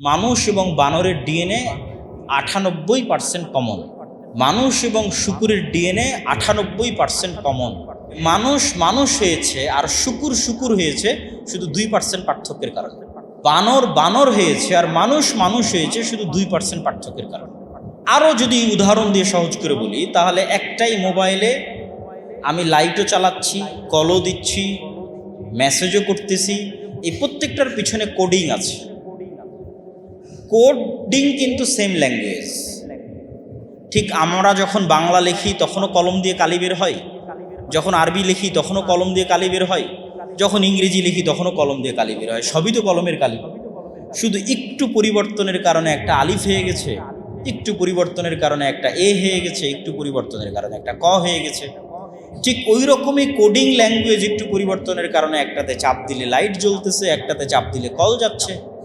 মানুষ এবং বানরের ডিএনএ আটানব্বই পার্সেন্ট কমন মানুষ এবং শুকুরের ডিএনএ আটানব্বই পার্সেন্ট কমন মানুষ মানুষ হয়েছে আর শুকুর শুকুর হয়েছে শুধু দুই পার্সেন্ট পার্থক্যের কারণে। বানর বানর হয়েছে আর মানুষ মানুষ হয়েছে শুধু দুই পার্সেন্ট পার্থক্যের কারণে। আরও যদি উদাহরণ দিয়ে সহজ করে বলি, তাহলে একটাই মোবাইলে আমি লাইটও চালাচ্ছি কলও দিচ্ছি মেসেজও করতেছি, এই প্রত্যেকটার পিছনে কোডিং আছে। কোডিং কিন্তু সেম ল্যাঙ্গুয়েজ ঠিক আমরা যখন বাংলা লিখি, তখনও কলম দিয়ে কালি বের হয়। যখন আরবি লিখি, তখনও কলম দিয়ে কালি বের হয়। যখন ইংরেজি লিখি, তখনও কলম দিয়ে কালি বের হয়। সবই তো কলমের কালি। শুধু একটু পরিবর্তনের কারণে একটা আলিফ হয়ে গেছে, একটু পরিবর্তনের কারণে একটা এ হয়ে গেছে, একটু পরিবর্তনের কারণে একটা ক হয়ে গেছে। ঠিক ওই রকমই কোডিং ল্যাঙ্গুয়েজ একটু পরিবর্তনের কারণে একটাতে চাপ দিলে লাইট জ্বলতেছে, একটাতে চাপ দিলে কল যাচ্ছে।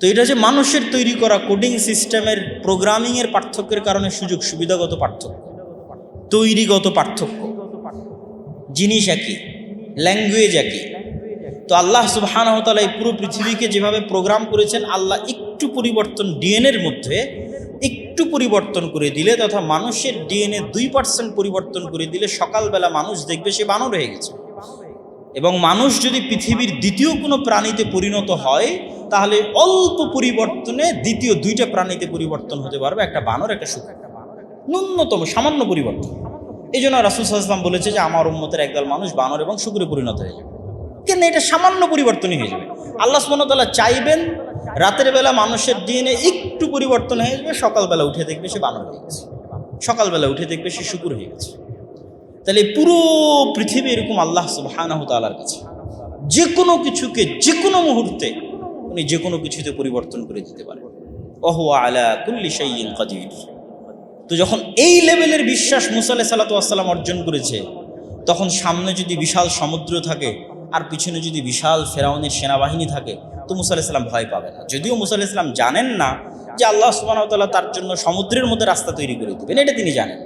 তো এটা যে মানুষের তৈরি করা কোডিং সিস্টেমের প্রোগ্রামিংয়ের পার্থক্যের কারণে সুযোগ সুবিধাগত পার্থক্য। তৈরিগত পার্থক্য। জিনিস একই ল্যাঙ্গুয়েজ একই। তো আল্লাহ সুবাহানহতালা এই পুরো পৃথিবীকে যেভাবে প্রোগ্রাম করেছেন, আল্লাহ একটু পরিবর্তন ডিএনএর মধ্যে একটু পরিবর্তন করে দিলে তথা মানুষের ডিএনএ দুই পার্সেন্ট পরিবর্তন করে দিলে সকালবেলা মানুষ দেখবে সে বানর হয়ে গেছে। এবং মানুষ যদি পৃথিবীর দ্বিতীয় কোনো প্রাণীতে পরিণত হয়, তাহলে অল্প পরিবর্তনে দ্বিতীয় দুইটা প্রাণীতে পরিবর্তন হতে পারবে, একটা বানর, একটা শুকুর। ন্যূনতম, সামান্য পরিবর্তন। এই জন্য রাসুল সাল্লাম বলেছে যে, আমার উম্মতের একদল মানুষ বানর এবং শুকুরে পরিণত হয়ে যাবে। কেন? এটা সামান্য পরিবর্তনই হয়ে যাবে। আল্লাহ সুমনতাল্লাহ চাইবেন রাতের বেলা মানুষের ডিএনএ একটু পরিবর্তন হয়ে যাবে, সকালবেলা উঠে দেখবে সে বানর হয়ে গেছে। সকালবেলা উঠে দেখবে সে শুকুর হয়ে গেছে। তাহলে পুরো পৃথিবী এরকম আল্লাহ সুবাহানাহ তালার কাছে। যে কোনো কিছুকে যে কোনো মুহূর্তে উনি যে কোনো কিছুতে পরিবর্তন করে দিতে পারেন। ওহু আলা কুল্লি শাইইন কাদির। তো যখন এই লেভেলের বিশ্বাস মুসা আলাহ সাল্লাতাম অর্জন করেছে, তখন সামনে যদি বিশাল সমুদ্র থাকে, আর পিছনে যদি বিশাল ফেরাউনের সেনাবাহিনী থাকে, তো মুসা আলাইসাল্লাম ভয় পাবে না। যদিও মুসা আলাইসাল্লাম জানেন না যে আল্লাহ সুবাহতাল্লাহ তার জন্য সমুদ্রের মধ্যে রাস্তা তৈরি করে দেবেন, এটা তিনি জানেন।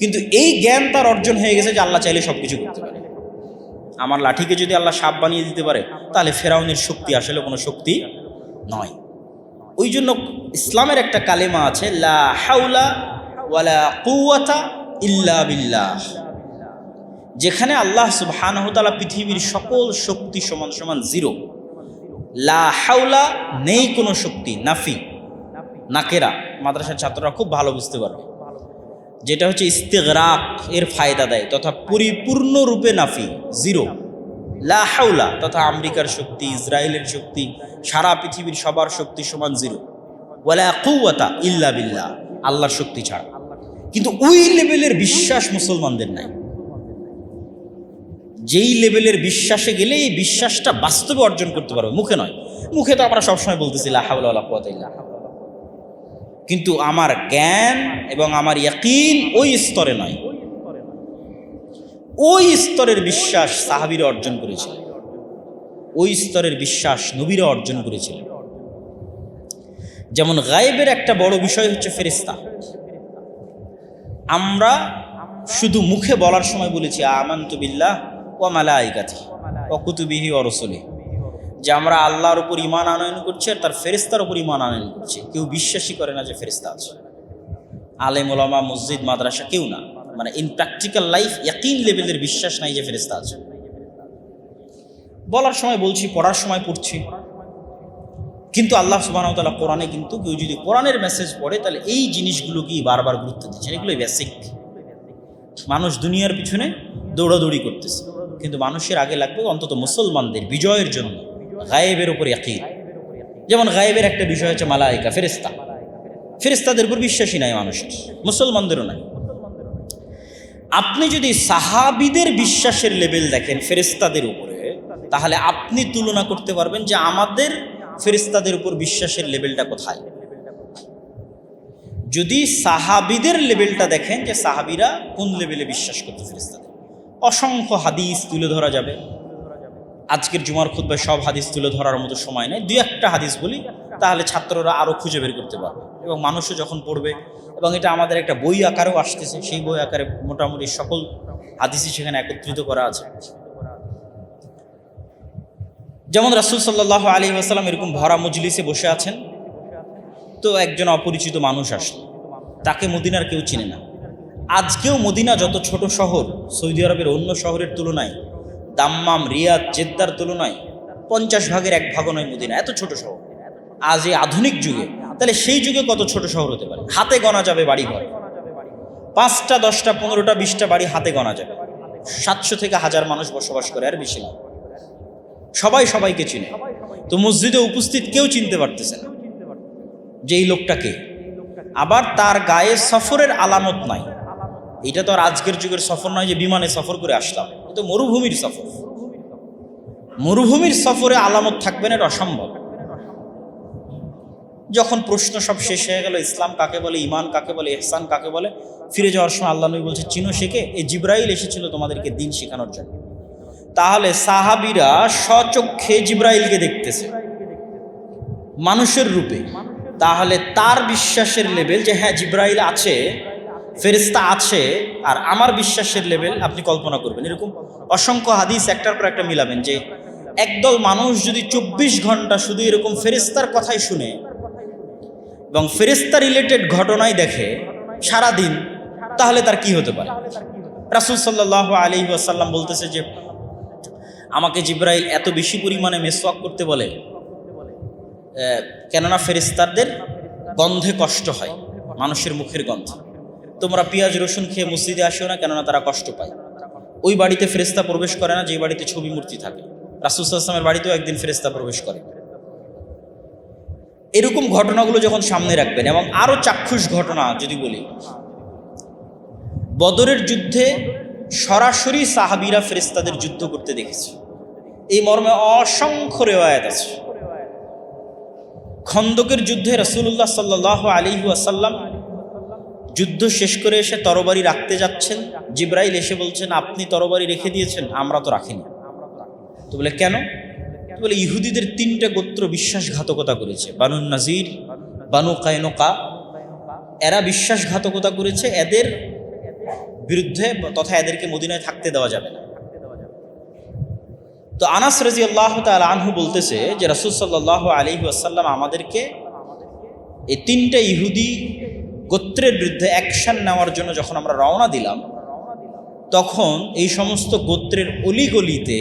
কিন্তু এই জ্ঞান তার অর্জন হয়ে গেছে যে আল্লাহ চাইলে সব কিছু করতে পারে। আমার লাঠিকে যদি আল্লাহ সাপ বানিয়ে দিতে পারে, তাহলে ফেরাউনের শক্তি আসলে কোনো শক্তি নয়। ওই জন্য ইসলামের একটা কালেমা আছে, লা হাউলা ওয়ালা কুয়াতা ইল্লা বিল্লাহ। যেখানে আল্লাহ সুবহানহতালা পৃথিবীর সকল শক্তি সমান সমান জিরো। লা হাউলা নেই কোনো শক্তি, নাফি, নাকেরা। মাদ্রাসার ছাত্ররা খুব ভালো বুঝতে পারবে। যেটা হচ্ছে ইস্তেগরাক এর ফায়দা দেয়, তথা পরিপূর্ণরূপে নাফি জিরো লা হাউলা তথা আমেরিকার শক্তি, ইসরায়েলের শক্তি, সারা পৃথিবীর সবার শক্তি সমান জিরো ওয়ালা ইল্লা বিল্লাহ, আল্লাহর শক্তি ছাড়া। কিন্তু ওই লেভেলের বিশ্বাস মুসলমানদের নাই। যেই লেভেলের বিশ্বাসে গেলে এই বিশ্বাসটা বাস্তবে অর্জন করতে পারবে, মুখে নয়। মুখে তো আমরা সবসময় বলতেছি, লা হাওলা ওয়ালা কুওয়াতা ইল্লা বিল্লাহ। কিন্তু আমার জ্ঞান এবং আমার ইয়াকিন ওই স্তরে নয়। ওই স্তরের বিশ্বাস সাহাবিরা অর্জন করেছিল। ওই স্তরের বিশ্বাস নবীরা অর্জন করেছিলেন যেমন গায়েবের একটা বড় বিষয় হচ্ছে ফেরিস্তা আমরা শুধু মুখে বলার সময় বলেছি, আমান্ত বিল্লাহ ও মালা আইকাতি ও কুতুবিহি ও রসলি যে আমরা আল্লাহর উপর ইমান আনয়ন করছি আর তার ফেরিস্তার উপর ইমান আনয়ন করছি। কেউ বিশ্বাসই করে না যে ফেরিস্তা আছে। আলেম ওলামা মসজিদ, মাদ্রাসা কেউ না। মানে ইন প্র্যাকটিক্যাল লাইফ একই লেভেলের বিশ্বাস নাই যে ফেরিস্তা আছে। বলার সময় বলছি, পড়ার সময় পড়ছি। কিন্তু আল্লাহ সুবাহতাল্লাহ কোরআনে কিন্তু কেউ যদি কোরআনের মেসেজ পড়ে, তাহলে এই জিনিসগুলোকেই বারবার গুরুত্ব দিচ্ছেন। এগুলোই বেসিক মানুষ দুনিয়ার পিছনে দৌড়াদৌড়ি করতেছে। কিন্তু মানুষের আগে লাগবে অন্তত মুসলমানদের বিজয়ের জন্য। গায়েবের উপর একই যেমন গায়েবের একটা বিষয় হচ্ছে মালাইকা ফেরিস্তা ফেরিস্তাদের উপর বিশ্বাসী নাই মানুষের মুসলমানদেরও নাই। আপনি যদি সাহাবিদের বিশ্বাসের লেভেল দেখেন ফেরিস্তাদের উপরে, তাহলে আপনি তুলনা করতে পারবেন যে আমাদের ফেরিস্তাদের উপর বিশ্বাসের লেভেলটা কোথায়। যদি সাহাবিদের লেভেলটা দেখেন যে সাহাবিরা কোন লেভেলে বিশ্বাস করতে ফেরিস্তাদের অসংখ্য হাদিস তুলে ধরা যাবে। আজকের জুমার খুদ্ায় সব হাদিস তুলে ধরার মতো সময় নেই। দুই একটা হাদিস বলি, তাহলে ছাত্ররা আরও খুঁজে বের করতে পারবে এবং মানুষও যখন পড়বে, এবং এটা আমাদের একটা বই আকারেও আসতেছে, সেই বই আকারে মোটামুটি সকল হাদিসই সেখানে একত্রিত করা আছে। যেমন রাসুল সাল্লাহ আলী আসাল্লাম এরকম ভরা মজলিসে বসে আছেন, তো একজন অপরিচিত মানুষ আসলো। তাকে মদিনার কেউ চিনে না। আজকেও মদিনা যত ছোট শহর, সৌদি আরবের অন্য শহরের তুলনায় দাম্মাম, রিয়াদ, জেদ্দার তুলনায় পঞ্চাশ ভাগের এক ভাগও নয় মদিনা, এত ছোট শহর। আজ এই আধুনিক যুগে, তাহলে সেই যুগে কত ছোট শহর হতে পারে? হাতে গণা যাবে বাড়ি ঘর পাঁচটা, দশটা, পনেরোটা, বিশটা বাড়ি হাতে গণা যাবে। সাতশো থেকে হাজার মানুষ বসবাস করে, আর বেশি না। সবাই সবাইকে চিনে। তো মসজিদে উপস্থিত কেউ চিনতে পারতেছে না যে এই লোকটাকে আবার তার গায়ে সফরের আলামত নাই। এটা তো আর আজকের যুগের সফর নয় যে বিমানে সফর করে আসলাম। তো মরুভূমির সফর। মরুভূমির সফরে আলামত থাকবে না, এটা অসম্ভব। যখন প্রশ্ন সব শেষ হয়ে গেল, ইসলাম কাকে বলে ইমান কাকে বলে এহসান কাকে বলে, ফিরে যাওয়ার সময় আল্লাহ নবী বলছে, চিনো শেখে এই জিব্রাইল এসেছিল তোমাদেরকে দিন শেখানোর জন্য। তাহলে সাহাবিরা স্বচক্ষে জিব্রাইলকে দেখতেছে। মানুষের রূপে। তাহলে তার বিশ্বাসের লেভেল যে হ্যাঁ জিব্রাইল আছে ফেরিস্তা আছে আর আমার বিশ্বাসের লেভেল আপনি কল্পনা করবেন। এরকম অসংখ্য হাদিস একটার পর একটা মিলাবেন যে একদল মানুষ যদি চব্বিশ ঘণ্টা শুধু এরকম ফেরিস্তার কথাই শুনে এবং ফেরিস্তা রিলেটেড ঘটনাই দেখে সারা দিন তাহলে তার কি হতে পারে? রাসুল সাল্লাহ আলী আসাল্লাম বলতেছে যে, আমাকে জিব্রাইল এত বেশি পরিমাণে মেসওয়াক করতে বলে কেননা ফেরিস্তারদের গন্ধে কষ্ট হয়, মানুষের মুখের গন্ধ। তোমরা পেঁয়াজ, রসুন খেয়ে মসজিদে আসিও না, কেননা তারা কষ্ট পায়। ওই বাড়িতে ফেরিস্তা প্রবেশ করে না, যে বাড়িতে ছবি মূর্তি থাকে। রাসুসাল্লামের বাড়িতেও একদিন ফেরিস্তা প্রবেশ করে। এরকম ঘটনাগুলো যখন সামনে রাখবেন, এবং আরও চাক্ষুষ ঘটনা যদি বলি, বদরের যুদ্ধে সরাসরি সাহাবিরা ফেরিস্তাদের যুদ্ধ করতে দেখেছে। এই মর্মে অসংখ্য রেওয়ায়ত আছে। খন্দকের যুদ্ধে রসুল্লাহ সাল্লাহ আলী আসাল্লাম যুদ্ধ শেষ করে এসে তরবারি রাখতে যাচ্ছেন। জিব্রাইল এসে বলছেন, আপনি তরবারি রেখে দিয়েছেন, আমরা তো রাখিনি। তো বলে, কেন? তো বলে, ইহুদিদের তিনটা গোত্র বিশ্বাসঘাতকতা করেছে। বানু নাজির, বানু কায়নকা, এরা বিশ্বাসঘাতকতা করেছে, এদের বিরুদ্ধে তথা এদেরকে মদিনায় থাকতে দেওয়া যাবে না। তো আনাস রাজি আল্লাহ তাল আনহু বলতেছে যে, রসুল সাল্লাহ আলী আসাল্লাম আমাদেরকে এই তিনটা ইহুদি গোত্রের বিরুদ্ধে অ্যাকশন নেওয়ার জন্য যখন আমরা রওনা দিলাম, তখন এই সমস্ত গোত্রের অলিগলিতে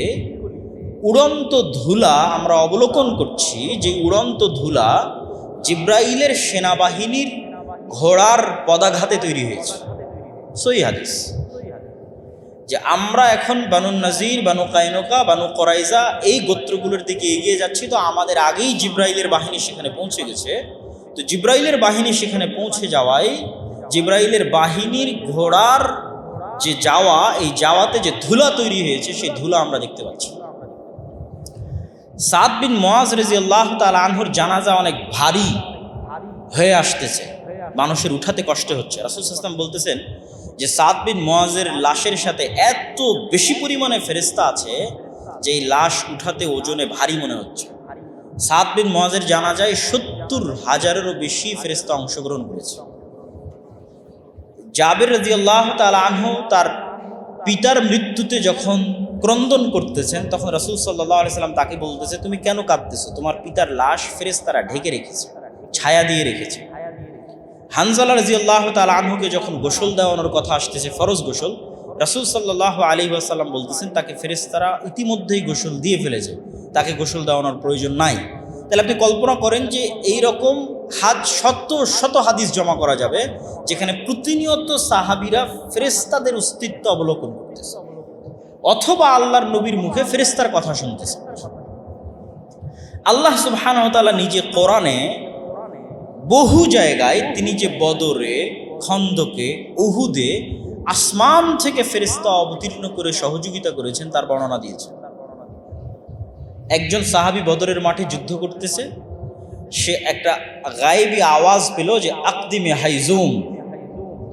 উড়ন্ত ধুলা আমরা অবলোকন করছি যে উড়ন্ত ধুলা জিব্রাইলের সেনাবাহিনীর ঘোড়ার পদাঘাতে তৈরি হয়েছে। সই হাদিস। যে আমরা এখন বানু নাজির, বানু কাইনকা, বানু করাইজা এই গোত্রগুলোর দিকে এগিয়ে যাচ্ছি, তো আমাদের আগেই জিব্রাইলের বাহিনী সেখানে পৌঁছে গেছে। তো জিব্রাইলের বাহিনী সেখানে পৌঁছে যাওয়ায় জিব্রাইলের বাহিনীর ঘোড়ার যে যাওয়া, এই যাওয়াতে যে ধুলা তৈরি হয়েছে, সেই ধুলা আমরা দেখতে পাচ্ছি। সাদ বিন মোয়াজ রেজি আল্লাহ তাল আনহুর জানাজা অনেক ভারী হয়ে আসতেছে। মানুষের উঠাতে কষ্ট হচ্ছে। রাসুল ইসলাম বলতেছেন যে সাদ বিন মোয়াজের লাশের সাথে এত বেশি পরিমাণে ফেরিস্তা আছে যে এই লাশ উঠাতে ওজনে ভারী মনে হচ্ছে। সাদ বিন মোয়াজের জানা যায় সত্তর হাজারেরও বেশি ফেরিস্তা অংশগ্রহণ করেছে। জাবের রাজি আল্লাহ তাল আনহু তার পিতার মৃত্যুতে যখন ক্রন্দন করতেছেন, তখন রসুল সাল্লাহ সাল্লাম তাকে বলতেছে, তুমি কেন কাঁদতেছো? তোমার পিতার লাশ ফেরেস তারা ঢেকে রেখেছে, ছায়া দিয়ে রেখেছে। হানজালা রাজি আল্লাহ তাল আনহুকে যখন গোসল দেওয়ানোর কথা আসতেছে, ফরজ গোসল রাসুল সাল্লাহ আলী আসাল্লাম বলতেছেন, তাকে ফেরেস্তারা ইতিমধ্যেই গোসল দিয়ে ফেলেছে। তাকে গোসল দেওয়ানোর প্রয়োজন নাই। তাহলে আপনি কল্পনা করেন যে এই রকম হাজ শত শত হাদিস জমা করা যাবে, যেখানে প্রতিনিয়ত সাহাবিরা ফেরেস্তাদের অস্তিত্ব অবলোকন করতেছে। অথবা আল্লাহর নবীর মুখে ফেরেস্তার কথা শুনতেছে। আল্লাহ সুবহানাহু নিজে কোরআনে বহু জায়গায় তিনি যে বদরে, খন্দকে, উহুদে আসমান থেকে ফেরিস্তা অবতীর্ণ করে সহযোগিতা করেছেন, তার বর্ণনা দিয়েছেন। একজন সাহাবি বদরের মাঠে যুদ্ধ করতেছে, সে একটা গায়েবী আওয়াজ পেল যে, আকদিমে হাইজুম,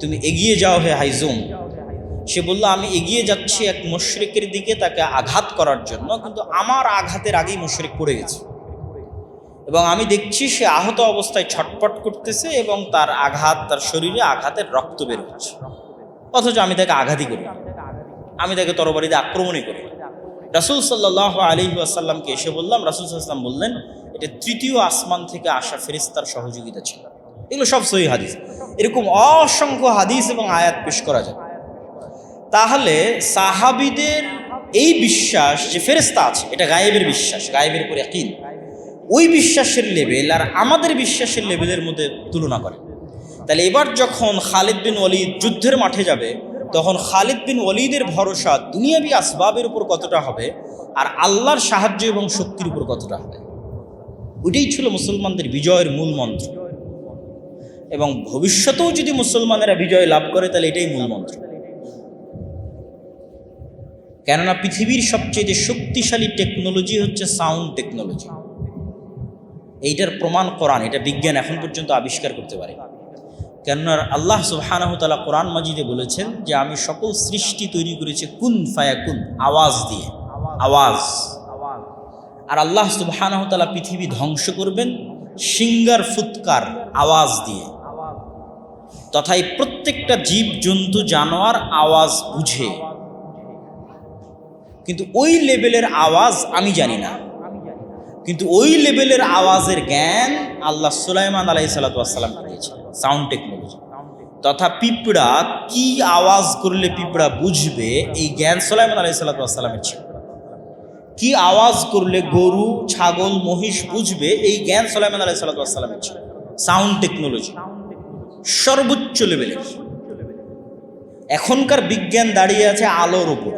তুমি এগিয়ে যাও হে হাইজুম। সে বলল, আমি এগিয়ে যাচ্ছি এক মুশরিকের দিকে তাকে আঘাত করার জন্য, কিন্তু আমার আঘাতের আগেই মুশরিক পড়ে গেছে। এবং আমি দেখছি সে আহত অবস্থায় ছটপট করতেছে এবং তার আঘাত, তার শরীরে আঘাতের রক্ত বের হচ্ছে। অথচ আমি তাকে আঘাতই করি। আমি তাকে তরবারিতে আক্রমণই করি। রাসুল সাল্লাহ আলী আসাল্লামকে এসে বললাম, রাসুল সাল্লাম বললেন, এটা তৃতীয় আসমান থেকে আসা ফেরিস্তার সহযোগিতা ছিল। এগুলো সব সহি হাদিস। এরকম অসংখ্য হাদিস এবং আয়াত পেশ করা যায়। তাহলে সাহাবিদের এই বিশ্বাস যে ফেরেস্তা আছে, এটা গায়েবের বিশ্বাস, গায়েবের উপর একই ওই বিশ্বাসের লেভেল আর আমাদের বিশ্বাসের লেভেলের মধ্যে তুলনা করে। তাহলে এবার যখন খালিদ বিন ওলিদ যুদ্ধের মাঠে যাবে, তখন খালিদ বিন ওলিদের ভরসা দুনিয়াবি আসবাবের উপর কতটা হবে আর আল্লাহর সাহায্য এবং শক্তির উপর কতটা হবে? ওইটাই ছিল মুসলমানদের বিজয়ের মূল মন্ত্র। এবং ভবিষ্যতেও যদি মুসলমানেরা বিজয় লাভ করে, তাহলে এটাই মূল মন্ত্র। কেননা পৃথিবীর সবচেয়ে শক্তিশালী টেকনোলজি হচ্ছে সাউন্ড টেকনোলজি। এইটার প্রমাণ কোরআন, এটা বিজ্ঞান এখন পর্যন্ত আবিষ্কার করতে পারে কেননা আল্লাহ সুবাহানহতালা কোরআন মাজিদে বলেছেন যে আমি সকল সৃষ্টি তৈরি করেছি কুন ফায়া কুন, আওয়াজ দিয়ে। আওয়াজ। আর আল্লাহ সুবাহানহতালা পৃথিবী ধ্বংস করবেন, সিঙ্গার ফুৎকার, আওয়াজ দিয়ে। তথা এই প্রত্যেকটা জীব, জন্তু, জানোয়ার আওয়াজ বুঝে। কিন্তু ওই লেভেলের আওয়াজ আমি জানি না। কিন্তু ওই লেভেলের আওয়াজের জ্ঞান আল্লাহ সুলাইমান আলাই সাল্লাতামকে দিয়েছে সাউন্ড টেকনোলজি তথা পিঁপড়া কি আওয়াজ করলে পিঁপড়া বুঝবে? এই জ্ঞান সুলাইমান আলাই সাল্লাতামের ছিল। কি আওয়াজ করলে গরু ছাগল মহিষ বুঝবে? এই জ্ঞান সুলাইমান আলাই সাল্লাতামের ছিল। সাউন্ড টেকনোলজি সর্বোচ্চ লেভেলের এখনকার বিজ্ঞান দাঁড়িয়ে আছে আলোর উপর।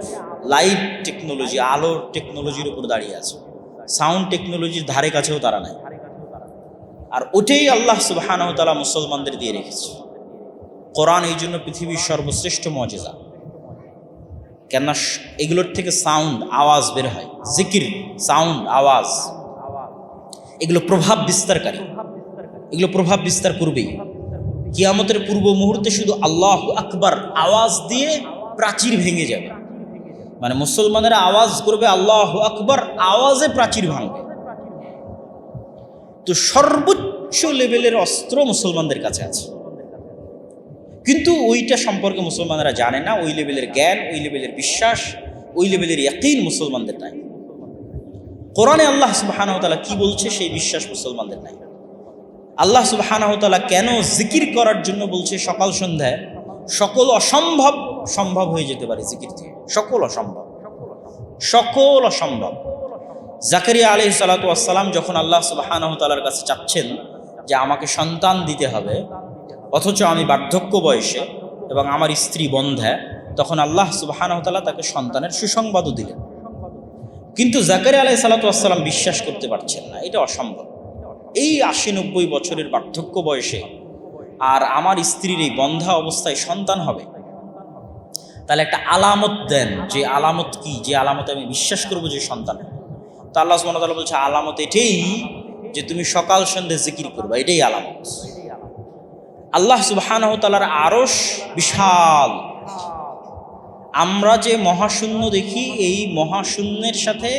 লাইট টেকনোলজি আলোর টেকনোলজির উপর দাঁড়িয়ে আছে। সাউন্ড টেকনোলজির ধারে কাছেও তারা নাই। আর ওটাই আল্লাহ সুবাহানহতালা মুসলমানদের দিয়ে রেখেছে। কোরআন এই জন্য পৃথিবীর সর্বশ্রেষ্ঠ মজেজা। কেননা এগুলোর থেকে সাউন্ড আওয়াজ বের হয়। জিকির সাউন্ড আওয়াজ। এগুলো প্রভাব বিস্তারকারী এগুলো প্রভাব বিস্তার করবেই। কিয়ামতের পূর্ব মুহূর্তে শুধু আল্লাহ আকবার আওয়াজ দিয়ে প্রাচীর ভেঙে যাবে। মানে মুসলমানেরা আওয়াজ করবে আল্লাহ আকবর, আওয়াজে প্রাচীর ভাঙবে। তো সর্বোচ্চ লেভেলের অস্ত্র মুসলমানদের কাছে আছে। কিন্তু ওইটা সম্পর্কে মুসলমানরা জানে না, ওই লেভেলের জ্ঞান, ওই লেভেলের বিশ্বাস, ওই লেভেলের ইয়াকিন মুসলমানদের নাই। কোরআনে আল্লাহ সুবাহানহতালা কি বলছে সেই বিশ্বাস মুসলমানদের নাই। আল্লাহ সুবাহানহতালা কেন জিকির করার জন্য বলছে সকাল সন্ধ্যায়? সকল অসম্ভব সম্ভব হয়ে যেতে পারে জিকির থেকে। সকল অসম্ভব। সকল অসম্ভব। জাকারিয়া আলি সালাতাম যখন আল্লাহ সুবাহানহতালার কাছে চাচ্ছেন যে আমাকে সন্তান দিতে হবে, অথচ আমি বার্ধক্য বয়সে এবং আমার স্ত্রী বন্ধা, তখন আল্লাহ সুবাহানহতালা তাকে সন্তানের সুসংবাদও দিলেন। কিন্তু জাকারিয়া আলাই সালাতাম বিশ্বাস করতে পারছেন না, এটা অসম্ভব। এই আশি নব্বই বছরের বার্ধক্য বয়সে আর আমার স্ত্রীর এই বন্ধা অবস্থায় সন্তান হবে, তাহলে একটা আলামত দেন যে আলামত কি? যে আলামতে আমি বিশ্বাস করব যে সন্তান তো আল্লাহ সুমতাল্লাহ বলছে, আলামত এটাই যে তুমি সকাল সন্ধ্যে জিকির করবা, এটাই আলামত। আল্লাহ সুবাহানহতালার আরস বিশাল। আমরা যে মহাশূন্য দেখি, এই মহাশূন্যের সাথে,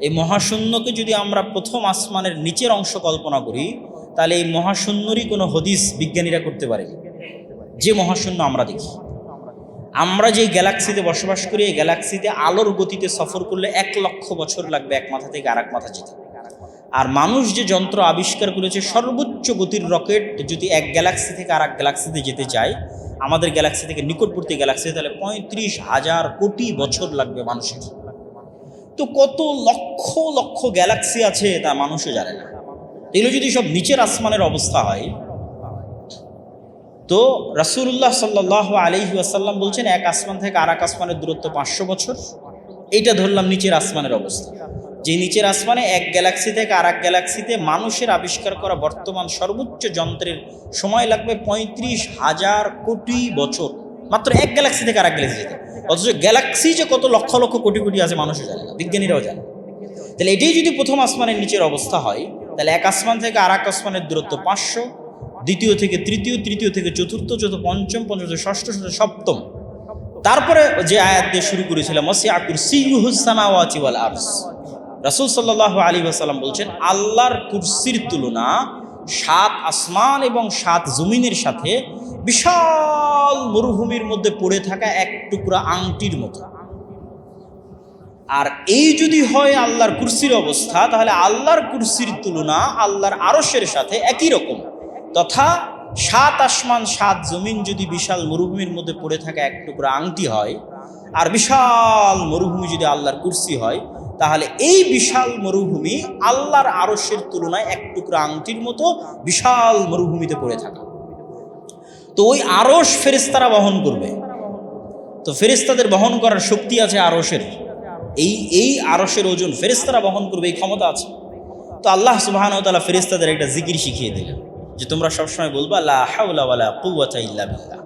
এই মহাশূন্যকে যদি আমরা প্রথম আসমানের নিচের অংশ কল্পনা করি, তাহলে এই মহাশূন্যরই কোনো হদিস বিজ্ঞানীরা করতে পারে। যে মহাশূন্য আমরা দেখি। আমরা যে গ্যালাক্সিতে বসবাস করি, এই গ্যালাক্সিতে আলোর গতিতে সফর করলে এক লক্ষ বছর লাগবে এক মাথা থেকে আরেক মাথা যেতে। আর মানুষ যে যন্ত্র আবিষ্কার করেছে, সর্বোচ্চ গতির রকেট যদি এক গ্যালাক্সি থেকে আর এক গ্যালাক্সিতে যেতে চায় আমাদের গ্যালাক্সি থেকে নিকটবর্তী গ্যালাক্সি তাহলে পঁয়ত্রিশ হাজার কোটি বছর লাগবে মানুষের। তো কত লক্ষ লক্ষ গ্যালাক্সি আছে তা মানুষও জানে না। এগুলো যদি সব নিচের আসমানের অবস্থা হয় তো রাসুল্লাহ সাল্লাহ আলহি আসাল্লাম বলছেন, এক আসমান থেকে আর এক আসমানের দূরত্ব পাঁচশো বছর। এইটা ধরলাম নিচের আসমানের অবস্থা। যে নিচের আসমানে এক গ্যালাক্সি থেকে আর এক গ্যালাক্সিতে মানুষের আবিষ্কার করা বর্তমান সর্বোচ্চ যন্ত্রের সময় লাগবে পঁয়ত্রিশ হাজার কোটি বছর। মাত্র এক গ্যালাক্সি থেকে আর এক গ্যালাক্সি যেতে। অথচ গ্যালাক্সি যে কত লক্ষ লক্ষ কোটি কোটি আছে মানুষও জানে না, বিজ্ঞানীরাও জানে তাহলে এটাই যদি প্রথম আসমানের নিচের অবস্থা হয়, তাহলে এক আসমান থেকে আর এক আসমানের দূরত্ব পাঁচশো দ্বিতীয় থেকে তৃতীয় তৃতীয় থেকে চতুর্থ চতুর্থ, পঞ্চম পঞ্চম ষষ্ঠ ষষ্ঠ, সপ্তম। তারপরে যে আয়াত দিয়ে শুরু করেছিলাম রাসূল সাল্লাল্লাহু আলাইহি বলছেন, আল্লাহর কুরসির তুলনা সাত আসমান এবং সাত জমিনের সাথে বিশাল মরুভূমির মধ্যে পড়ে থাকা এক টুকরা আংটির মতো। আর এই যদি হয় আল্লাহর কুরসির অবস্থা, তাহলে আল্লাহর কুরসির তুলনা আল্লাহর আরশের সাথে একই রকম। তথা সাত আসমান, সাত জমিন যদি বিশাল মরুভূমির মধ্যে পড়ে থাকা এক টুকরা আংটি হয়, আর বিশাল মরুভূমি যদি আল্লাহর কুরসি হয়, তাহলে এই বিশাল মরুভূমি আল্লাহর আরশের তুলনায় এক টুকরা আংটির মতো বিশাল মরুভূমিতে পড়ে থাকা। তো ওই আরশ ফেরেস্তারা বহন করবে। তো ফেরেস্তাদের বহন করার শক্তি আছে আরশের। এই এই আরশের ওজন ফেরেস্তারা বহন করবে, এই ক্ষমতা আছে। তো আল্লাহ সুবাহান তালা ফেরেস্তাদের একটা জিকির শিখিয়ে দিলেন। যে তোমরা সবসময় বলবা, লা হাওলা ওয়ালা কুওয়াতা ইল্লা বিল্লাহ।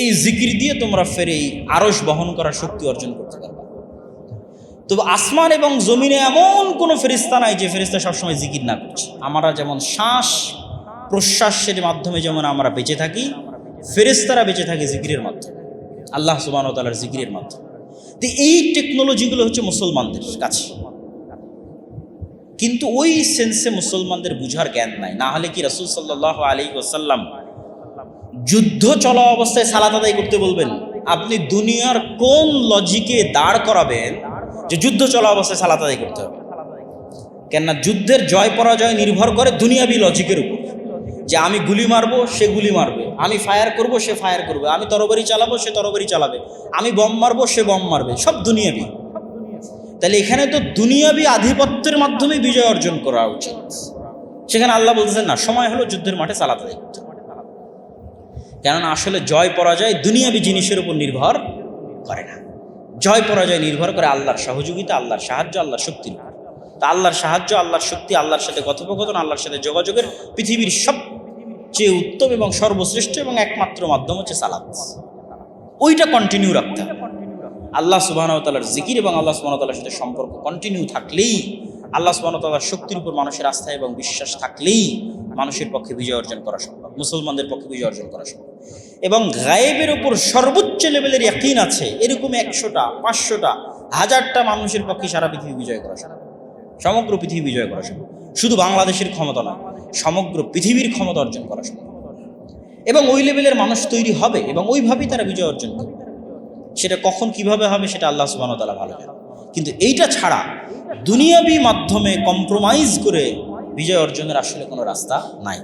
এই জিকির দিয়ে তোমরা ফের এই আরশ বহন করার শক্তি অর্জন করতে পারবে। তবে আসমান এবং জমিনে এমন কোনো ফেরিস্তা নাই যে ফেরিস্তা সবসময় জিকির না করছে। আমরা যেমন শ্বাস প্রশ্বাসের মাধ্যমে যেমন আমরা বেঁচে থাকি ফেরেস্তারা বেঁচে থাকে জিকিরের মাধ্যমে। আল্লাহ সুবাহ তালার জিকিরের মাধ্যমে। তো এই টেকনোলজিগুলো হচ্ছে মুসলমানদের কাছে। কিন্তু ওই সেন্সে মুসলমানদের বুঝার জ্ঞান নাই। না হলে কি রসুল সাল্লাহ আলী ওসাল্লাম যুদ্ধ চলা অবস্থায় সালাত আদায় করতে বলবেন? আপনি দুনিয়ার কোন লজিকে দাঁড় করাবেন যে যুদ্ধ চলা অবস্থায় সালাত আদায় করতে হবে? কেননা যুদ্ধের জয় পরাজয় নির্ভর করে দুনিয়াবি লজিকের উপর। যে আমি গুলি মারবো, সে গুলি মারবে। আমি ফায়ার করব, সে ফায়ার করবে। আমি তরবারি চালাবো, সে তরবারি চালাবে। আমি বম মারবো, সে বম মারবে। সব দুনিয়াবি। তাহলে এখানে তো দুনিয়াবি আধিপত্যের মাধ্যমে বিজয় অর্জন করা উচিত। সেখানে আল্লাহ বলতেছেন, না, সময় হলো যুদ্ধের মাঠে চালাতে হবে। কেননা আসলে জয় পরাজয় দুনিয়াবি জিনিসের উপর নির্ভর করে না। জয় পরাজয় নির্ভর করে আল্লাহর সহযোগিতা, আল্লাহর সাহায্য, আল্লাহর শক্তির উপর তা আল্লাহর সাহায্য, আল্লাহর শক্তি, আল্লাহর সাথে কথোপকথন, আল্লাহর সাথে যোগাযোগের পৃথিবীর সবচেয়ে উত্তম এবং সর্বশ্রেষ্ঠ এবং একমাত্র মাধ্যম হচ্ছে সালাত। ওইটা কন্টিনিউ রাখতে হবে। আল্লাহ সুবাহতালার জিকির এবং আল্লাহ সুবাহতালার সাথে সম্পর্ক কন্টিনিউ থাকলেই, আল্লাহ সুবাহতালার শক্তির উপর মানুষের আস্থা এবং বিশ্বাস থাকলেই মানুষের পক্ষে বিজয় অর্জন করা সম্ভব, মুসলমানদের পক্ষে বিজয় অর্জন করা সম্ভব। এবং গায়েবের উপর সর্বোচ্চ লেভেলের ইয়াকিন আছে, এরকম একশোটা, পাঁচশোটা, হাজারটা মানুষের পক্ষে সারা পৃথিবী বিজয় করা সম্ভব। সমগ্র পৃথিবী বিজয় করা সম্ভব। শুধু বাংলাদেশের ক্ষমতা নয়, সমগ্র পৃথিবীর ক্ষমতা অর্জন করা সম্ভব। এবং ওই লেভেলের মানুষ তৈরি হবে এবং ওইভাবেই তারা বিজয় অর্জন করবে। সেটা কখন কীভাবে হবে সেটা আল্লাহ সুবাহতালা ভালো জানে। কিন্তু এইটা ছাড়া দুনিয়াবি মাধ্যমে কম্প্রোমাইজ করে বিজয় অর্জনের আসলে কোনো রাস্তা নাই।